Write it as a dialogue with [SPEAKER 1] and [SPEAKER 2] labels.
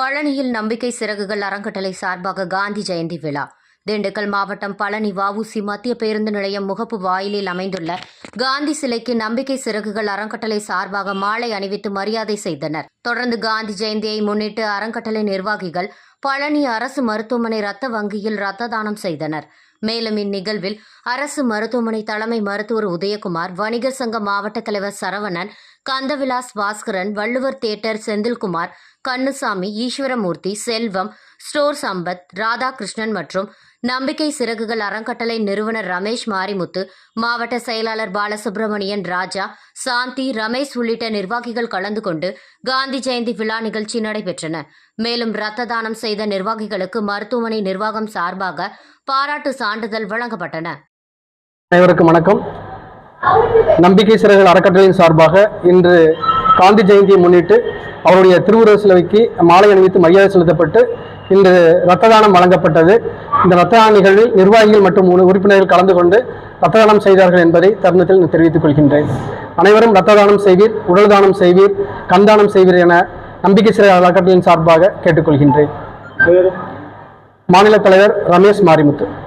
[SPEAKER 1] பழனியில் நம்பிக்கை சிறகுகள் அறங்கட்டளை சார்பாக காந்தி ஜெயந்தி விழா. திண்டுக்கல் மாவட்டம் பழனி வவுசி மத்திய பேருந்து நிலையம் முகப்பு வாயிலில் அமைந்துள்ள காந்தி சிலைக்கு நம்பிக்கை சிறகுகள் அறங்கட்டளை சார்பாக மாலை அணிவித்து மரியாதை செய்தனர். தொடர்ந்து காந்தி ஜெயந்தியை முன்னிட்டு அறங்கட்டளை நிர்வாகிகள் பழனி அரசு மருத்துவமனை ரத்த வங்கியில் ரத்த தானம் செய்தனர். மேலும் இந்நிகழ்வில் அரசு மருத்துவமனை தலைமை மருத்துவர் உதயகுமார் வணிகர் சங்க மாவட்ட தலைவர் சரவணன் கந்தவிலாஸ் பாஸ்கரன் வள்ளுவர் தியேட்டர் செந்தில்குமார் கண்ணுசாமி ஈஸ்வரமூர்த்தி செல்வம் ஸ்டோர் சம்பத் ராதாகிருஷ்ணன் மற்றும் நம்பிக்கை சிறகுகள் அறக்கட்டளை நிறுவனர் ரமேஷ் மாரிமுத்து மாவட்ட செயலாளர் பாலசுப்ரமணியன் ராஜா சாந்தி ரமேஷ் உள்ளிட்ட நிர்வாகிகள் கலந்து கொண்டு காந்தி ஜெயந்தி விழா நிகழ்ச்சி நடைபெற்றன. மேலும் இரத்த தானம் செய்த நிர்வாகிகளுக்கு மருத்துவமனை நிர்வாகம் சார்பாக பாராட்டு சான்றிதழ் வழங்கப்பட்டன.
[SPEAKER 2] அனைவருக்கும் வணக்கம். நம்பிக்கை சிறகுகள் அறக்கட்டளையின் சார்பாக இன்று காந்தி ஜெயந்தியை முன்னிட்டு அவருடைய திருவுருவ சிலைக்கு மாலை அணிவித்து மரியாதை செலுத்தப்பட்டு இன்று இரத்த தானம் வழங்கப்பட்டது. இந்த இரத்த தான நிகழ்வில் நிர்வாகிகள் மற்றும் உறுப்பினர்கள் கலந்து கொண்டு இரத்த தானம் செய்தார்கள் என்பதை தருணத்தில் நான் தெரிவித்துக் கொள்கின்றேன். அனைவரும் இரத்த தானம் செய்வீர் உடல் தானம் செய்வீர் கண் தானம் செய்வீர் என நம்பிக்கை சிறை அறக்கட்டளையின் சார்பாக கேட்டுக்கொள்கின்றேன். மாநில தலைவர் ரமேஷ் மாரிமுத்து.